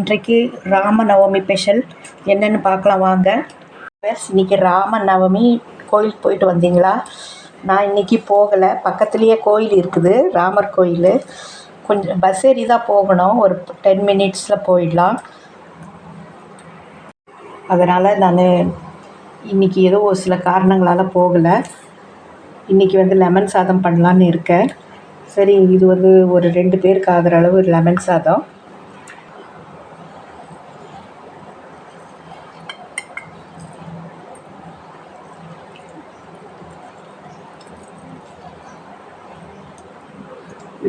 இன்றைக்கு ராம நவமி ஸ்பெஷல் என்னென்னு பார்க்கலாம் வாங்க. இன்னைக்கு இன்றைக்கி ராம நவமி கோயிலுக்கு போயிட்டு வந்தீங்களா? நான் இன்றைக்கி போகலை. பக்கத்துலேயே கோயில் இருக்குது ராமர் கோயில். கொஞ்சம் பஸ் ஏறி தான் போகணும். ஒரு டென் மினிட்ஸில் போயிடலாம். அதனால் நான் இன்றைக்கி ஏதோ ஒரு சில காரணங்களால் போகலை. இன்றைக்கி வந்து லெமன் சாதம் பண்ணலான்னு இருக்கேன். சரி இது வந்து ஒரு ரெண்டு பேருக்கு ஆகிற அளவு லெமன் சாதம்.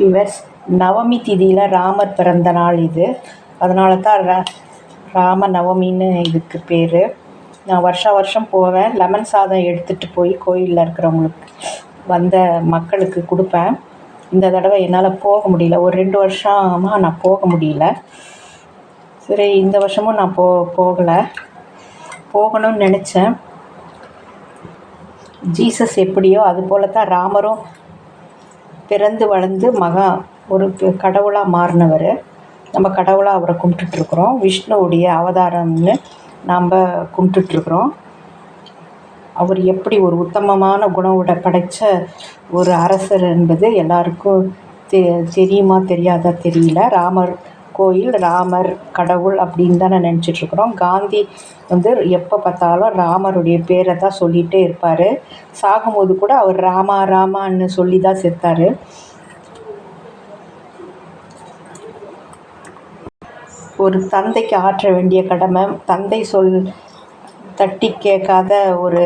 விவர்ஸ் நவமி திதியில் ராமர் பிறந்த நாள் இது. அதனால தான் ரா ராம நவமின்னு இதுக்கு பேர். நான் வருஷா வருஷம் போவேன். லெமன் சாதம் எடுத்துகிட்டு போய் கோயிலில் இருக்கிறவங்களுக்கு வந்த மக்களுக்கு கொடுப்பேன். இந்த தடவை என்னால் போக முடியல. ஒரு ரெண்டு வருஷமாக நான் போக முடியல. சரி இந்த வருஷமும் நான் போ போகலை. போகணும்னு நினச்சேன். ஜீசஸ் எப்படியோ அது போல தான் ராமரும் பிறந்து வளர்ந்து மகா ஒரு கடவுளாக மாறினவர். நம்ம கடவுளாக அவரை கும்பிட்டுட்ருக்குறோம். விஷ்ணுவுடைய அவதாரம்னு நாம் கும்பிட்டுட்ருக்குறோம். அவர் எப்படி ஒரு உத்தமமான குணவுட படைத்த ஒரு அரசர் என்பது எல்லாருக்கும் தெ தெரியுமா தெரியாதா தெரியல. ராமர் கோயில் ராமர் கடவுள் அப்படின்னு தான் நான் நினச்சிட்ருக்குறோம். காந்தி வந்து எப்போ பார்த்தாலும் ராமருடைய பேரை தான் சொல்லிகிட்டே இருப்பார். சாகும்போது கூட அவர் ராமா ராமான்னு சொல்லி தான் செத்தார். ஒரு தந்தைக்கு ஆற்ற வேண்டிய கடமை தந்தை சொல் தட்டி கேட்காத ஒரு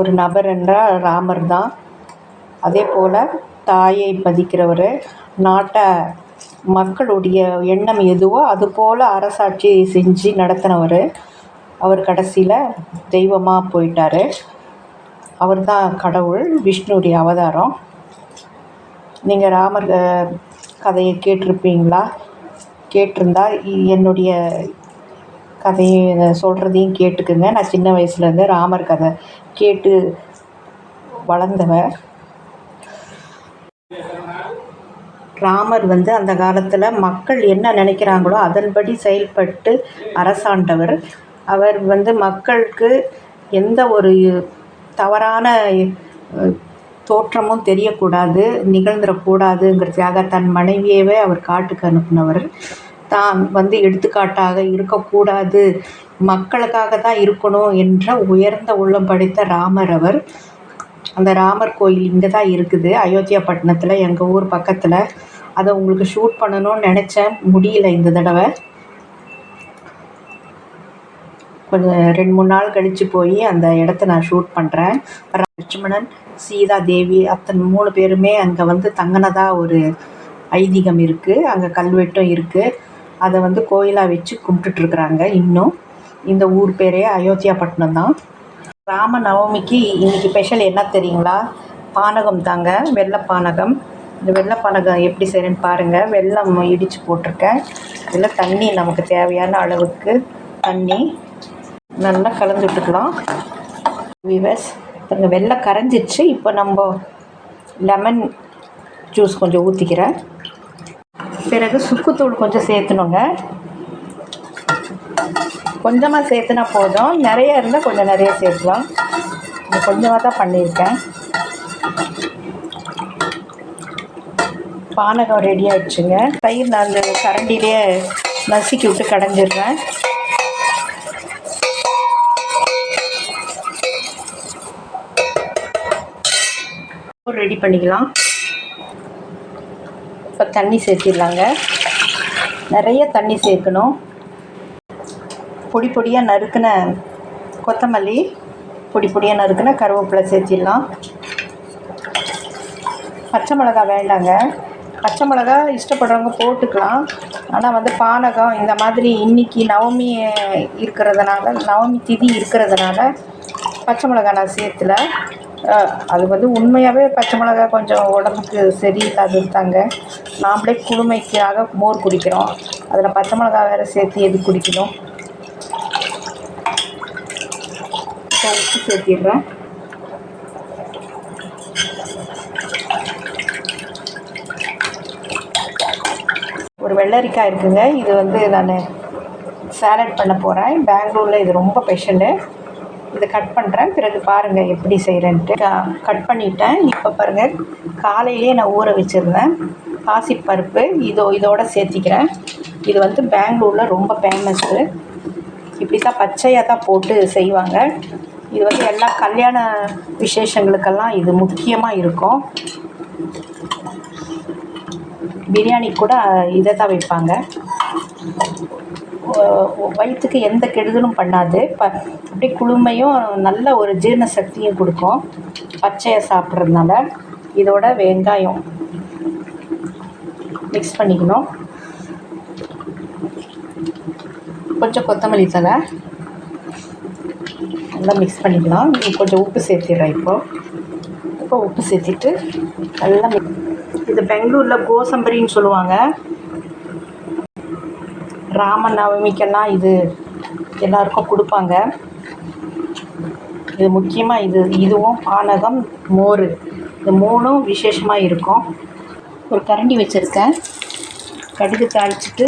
ஒரு நபர் என்றால் ராமர் தான். அதே போல் தாயை மதிக்கிறவர் நாட்டை மக்களுடைய எண்ணம் எதுவோ அது போல் அரசாட்சி செஞ்சு நடத்தினவர். அவர் கடைசியில் தெய்வமாக போயிட்டார். அவர் தான் கடவுள் விஷ்ணுடைய அவதாரம். நீங்கள் ராமர் கதையை கேட்டிருப்பீங்களா? கேட்டிருந்தா இ- என்னுடைய கதையை சொல்கிறதையும் கேட்டுக்குங்க. நான் சின்ன வயசுலேருந்து ராமர் கதை கேட்டு வளர்ந்தவன் ராமர் வந்து அந்த காலத்தில் மக்கள் என்ன நினைக்கிறாங்களோ அதன்படி செயல்பட்டு அரசாண்டவர். அவர் வந்து மக்களுக்கு எந்த ஒரு தவறான தோற்றமும் தெரியக்கூடாது நிகழ்ந்துடக்கூடாதுங்கிறதுக்காக தன் மனைவியவே அவர் காட்டுக்கு அனுப்பினவர். தான் வந்து எடுத்துக்காட்டாக இருக்கக்கூடாது மக்களுக்காக தான் இருக்கணும் என்ற உயர்ந்த உள்ளம் படைத்த ராமர் அவர். அந்த ராமர் கோயில் இங்கே தான் இருக்குது. அயோத்தியா பட்டணத்தில் எங்கள் ஊர் பக்கத்தில். அதை உங்களுக்கு ஷூட் பண்ணணும்னு நினச்சேன். முடியல இந்த தடவை. கொஞ்சம் ரெண்டு மூணு நாள் கழித்து போய் அந்த இடத்த நான் ஷூட் பண்ணுறேன் லட்சுமணன் சீதா தேவி அத்தனை மூணு பேருமே அங்கே வந்து தங்கினதாக ஒரு ஐதீகம் இருக்குது அங்கே கல்வெட்டும் இருக்குது அதை வந்து கோயிலாக வச்சு கும்பிட்டுட்ருக்குறாங்க இன்னும். இந்த ஊர் பேரே அயோத்தியாப்பட்டினம் தான். ராம நவமிக்கு இன்னைக்கு ஸ்பெஷல் என்ன தெரியுங்களா? பானகம் தாங்க வெள்ளை பானகம். இந்த வெள்ளை பானகம் எப்படி செய்கிறேன்னு பாருங்கள் வெள்ளம் இடித்து போட்டிருக்கேன். இதில் தண்ணி நமக்கு தேவையான அளவுக்கு தண்ணி நல்லா கலந்து விட்டுக்கலாம். விவஸ் இப்போ வெள்ளம் கரைஞ்சிச்சு. இப்போ நம்ம லெமன் ஜூஸ் கொஞ்சம் ஊற்றிக்கிறேன் பிறகு சுக்குத்தூள் கொஞ்சம் சேர்த்துணுங்க. கொஞ்சமாக சேர்த்துனா போதும். நிறைய இருந்தால் கொஞ்சம் நிறைய சேர்த்துலாம் கொஞ்சமாக தான் பண்ணியிருக்கேன். பானகம் ரெடி ஆகிடுச்சுங்க தயிர் நான் அந்த கரண்டிலே நசுக்கி விட்டு கடைஞ்சிடுறேன். ரெடி பண்ணிக்கலாம். இப்போ தண்ணி சேர்த்திடலாங்க. நிறைய தண்ணி சேர்க்கணும். பொடி பொடியாக நறுக்கின கொத்தமல்லி பொடி பொடியாக நறுக்கின கருவேப்பிலை சேர்த்திடலாம். பச்சை மிளகா வேண்டாங்க. பச்சை மிளகா இஷ்டப்படுறவங்க போட்டுக்கலாம். ஆனால் வந்து பானகம் இந்த மாதிரி இன்னைக்கு நவமி இருக்கிறதுனால நவமி திதி இருக்கிறதுனால பச்சை மிளகா நான் சேர்த்துல அது வந்து உண்மையாகவே பச்சை மிளகா கொஞ்சம் உடம்புக்கு சரியில்லாதது தாங்க நாம்ளே குளுமைக்காக மோர் குடிக்கிறோம். அதில் பச்சை மிளகா வேறு சேர்த்து எது குடிக்கணும்? உப்பு சேர்த்திடுறேன். ஒரு வெள்ளரிக்காய் இருக்குங்க. இது வந்து நான் சேலட் பண்ண போகிறேன் பெங்களூரில் இது ரொம்ப ஸ்பெஷலு இதை கட் பண்ணுறேன் பிறகு பாருங்கள் எப்படி செய்கிறேன்ட்டு கட் பண்ணிட்டேன். இப்போ பாருங்கள் காலையிலே நான் ஊற வச்சுருந்தேன். பாசிப்பருப்பு இதோ இதோட சேர்த்திக்கிறேன். இது வந்து பெங்களூரில் ரொம்ப ஃபேமஸ்ஸு இப்படி தான் பச்சையாக தான் போட்டு செய்வாங்க. இது வந்து எல்லா கல்யாண விசேஷங்களுக்கெல்லாம் இது முக்கியமாக இருக்கும். பிரியாணி கூட இதை தான் வைப்பாங்க வயிற்றுக்கு எந்த கெடுதலும் பண்ணாது. ப அப்படியே குளுமையும் நல்ல ஒரு ஜீரண சக்தியும் கொடுக்கும். பச்சையை சாப்பிட்றதுனால இதோட வெங்காயம் மிக்ஸ் பண்ணிக்கணும். கொஞ்சம் கொத்தமல்லி தழை. நல்லா மிக்ஸ் பண்ணிக்கலாம். கொஞ்சம் உப்பு சேர்த்திடுறேன் இப்போது இப்போ உப்பு சேர்த்திட்டு நல்லா இது பெங்களூரில் கோசம்பரின்னு சொல்லுவாங்க. ராம நவமிக்கெல்லாம் இது எல்லாருக்கும் கொடுப்பாங்க. இது முக்கியமாக இது இதுவும் பானகம் மோர். இது மூணும் விசேஷமாக இருக்கும். ஒரு கரண்டி வச்சுருக்கேன். கடுகு தாளிச்சிட்டு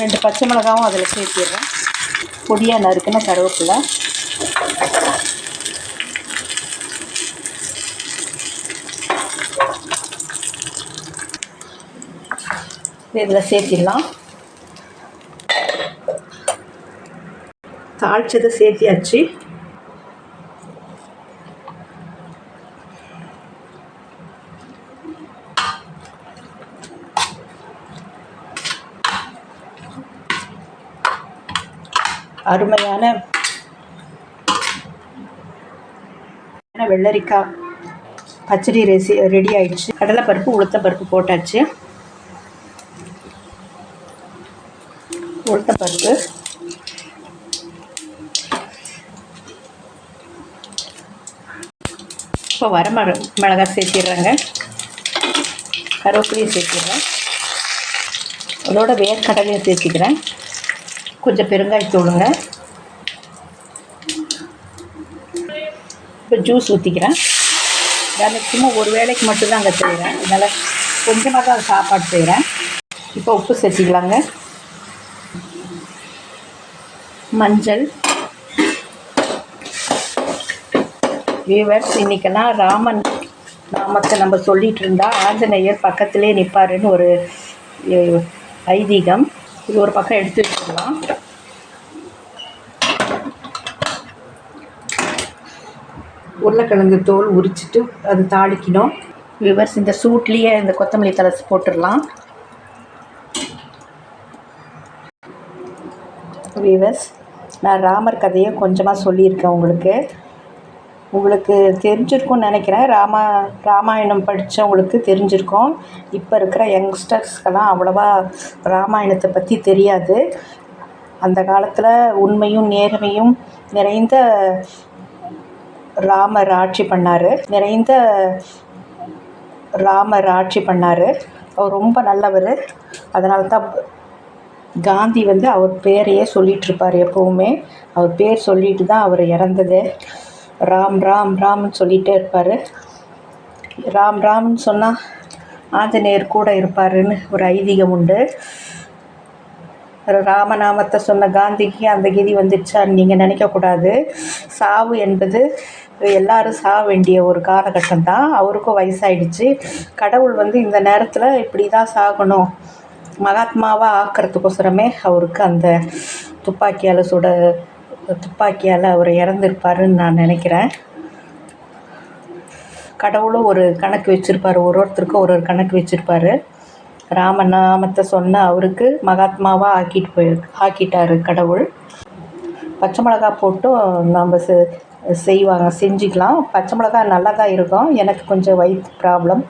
ரெண்டு பச்சை மிளகாவும் அதில் சேர்த்திடுறேன். பொடியாக நறுக்கின கருவேப்பிலை. இதில் சேர்த்திடலாம். தாளிச்சதை சேர்த்தியாச்சு. அருமையான வெள்ளரிக்காய் பச்சடி ரெசி ரெடி ஆயிடுச்சு. கடலைப்பருப்பு உளுத்தப்பருப்பு போட்டாச்சு. உளுத்தப்பருப்பு இப்போ வர மிளகாய் சேர்த்திடுறேங்க. கருவேப்பிலையும் சேர்த்திடுறேன். அதோட வேர்க்கடலையும் சேர்த்திக்கிறேன். கொஞ்சம் பெருங்காயத்தூளுங்க இப்போ ஜூஸ் ஊற்றிக்கிறேன் நான் சும்மா ஒரு வேளைக்கு மட்டும்தான் அங்கே செய்கிறேன் அதனால் கொஞ்சமாக தான் சாப்பாடு செய்கிறேன் இப்போ உப்பு சேர்த்திக்கலாங்க. மஞ்சள். வியூவர்ஸ் இன்றைக்கெல்லாம் ராமன் நாமத்தை நம்ம சொல்லிகிட்டு இருந்தால் ஆஞ்சநேயர் பக்கத்திலே நிற்பாருன்னு ஒரு ஐதீகம். இது ஒரு பக்கம் எடுத்து உருளைக்கிழங்கு தோல் உரிச்சிட்டு அது தாளிக்கணும். விவர்ஸ் இந்த சூட்லேயே இந்த கொத்தமல்லி தலை போட்டுடலாம். விவர்ஸ் நான் ராமர் கதையை கொஞ்சமாக சொல்லியிருக்கேன் உங்களுக்கு. உங்களுக்கு தெரிஞ்சிருக்கும்னு நினைக்கிறேன். ராமா ராமாயணம் படித்தவங்களுக்கு தெரிஞ்சிருக்கும். இப்போ இருக்கிற யங்ஸ்டர்ஸ்க்கெல்லாம் அவ்வளோவா ராமாயணத்தை பற்றி தெரியாது. அந்த காலத்தில் உண்மையும் நேர்மையும் நிறைந்த ராமர் ஆட்சி பண்ணார். நிறைந்த ராமர் ஆட்சி பண்ணார். அவர் ரொம்ப நல்லவர். அதனால தான் காந்தி வந்து அவர் பேரையே சொல்லிகிட்ருப்பார் எப்போவுமே. அவர் பேர் சொல்லிட்டு தான் அவர் இறந்தது. ராம் ராம் ராம்னு சொல்லிகிட்டே இருப்பார். ராம் ராம்னு சொன்னால் ஆஞ்சநேயர் கூட இருப்பாருன்னு ஒரு ஐதீகம் உண்டு. ராமநாமத்தை சொன்ன காந்திக்கு அந்த கதி வந்துச்சான்னு நீங்கள் நினைக்கக்கூடாது. சாவு என்பது எல்லாரும் சாக வேண்டிய ஒரு காலகட்டம் தான் அவருக்கும் வயசாயிடுச்சு. கடவுள் வந்து இந்த நேரத்தில் இப்படி தான் சாகணும். மகாத்மாவாக ஆக்கிறதுக்கோசரமே அவருக்கு அந்த துப்பாக்கியால் சுட துப்பாக்கியால் அவர் இறந்துருப்பாருன்னு நான் நினைக்கிறேன். கடவுளும் ஒரு கணக்கு வச்சுருப்பார். ஒரு ஒருத்தருக்கும் ஒரு ஒரு கணக்கு வச்சுருப்பாரு. ராமநாமத்தை சொன்ன அவருக்கு மகாத்மாவாக ஆக்கிட்டு போய் ஆக்கிட்டாரு கடவுள். பச்சை மிளகா போட்டும் நம்ம செய்வாங்க. செஞ்சுக்கலாம். பச்சை மிளகா நல்லா தான் இருக்கும். எனக்கு கொஞ்சம் வயிற்று ப்ராப்ளம்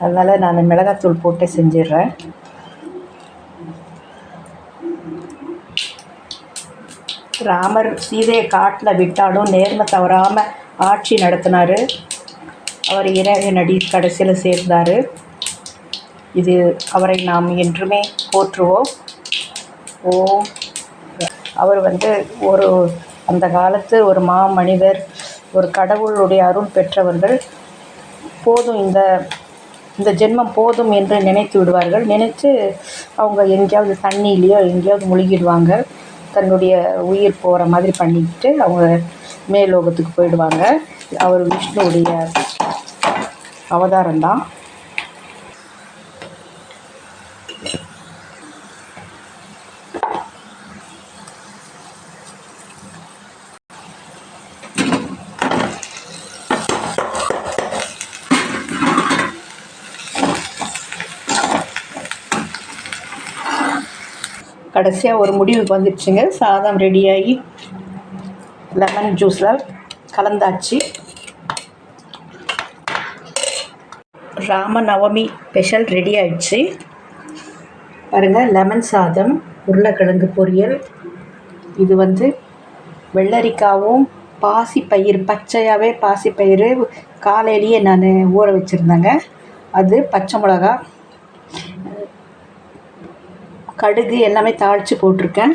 அதனால் நான் மிளகாத்தூள் போட்டு செஞ்சிடுறேன். ராமர் சீதையை காட்டில் விட்டாலும் நேர்மை தவறாமல் ஆட்சி நடத்தினார். அவர் இறைவன் நடி கடைசியில் சேர்ந்தார். இது அவரை நாம் என்றுமே போற்றுவோம். ஓ அவர் வந்து ஒரு அந்த காலத்து ஒரு மா மனிதர் ஒரு கடவுளுடைய அருள் பெற்றவர்கள் போதும் இந்த இந்த ஜென்மம் போதும் என்று நினைத்து விடுவார்கள். நினைத்து அவங்க எங்கேயாவது தண்ணியிலையோ எங்கேயாவது முழுகிடுவாங்க. தன்னுடைய உயிர் போகிற மாதிரி பண்ணிக்கிட்டு அவங்க மேலோகத்துக்கு போயிடுவாங்க. அவர் விஷ்ணுவுடைய அவதாரம்தான் கடைசியாக ஒரு முடிவுக்கு வந்துடுச்சுங்க. சாதம் ரெடியாகி லெமன் ஜூஸில் கலந்தாச்சு. ராமநவமி ஸ்பெஷல் ரெடி ஆயிடுச்சு பாருங்கள் லெமன் சாதம் உருளைக்கிழங்கு பொரியல். இது வந்து வெள்ளரிக்காவும் பாசிப்பயிர் பச்சையாகவே பாசிப்பயிறு காலையிலேயே நான் ஊற வச்சுருந்தேங்க. அது பச்சை மிளகா கடுகு எல்லாமே தாளித்து போட்டிருக்கேன்.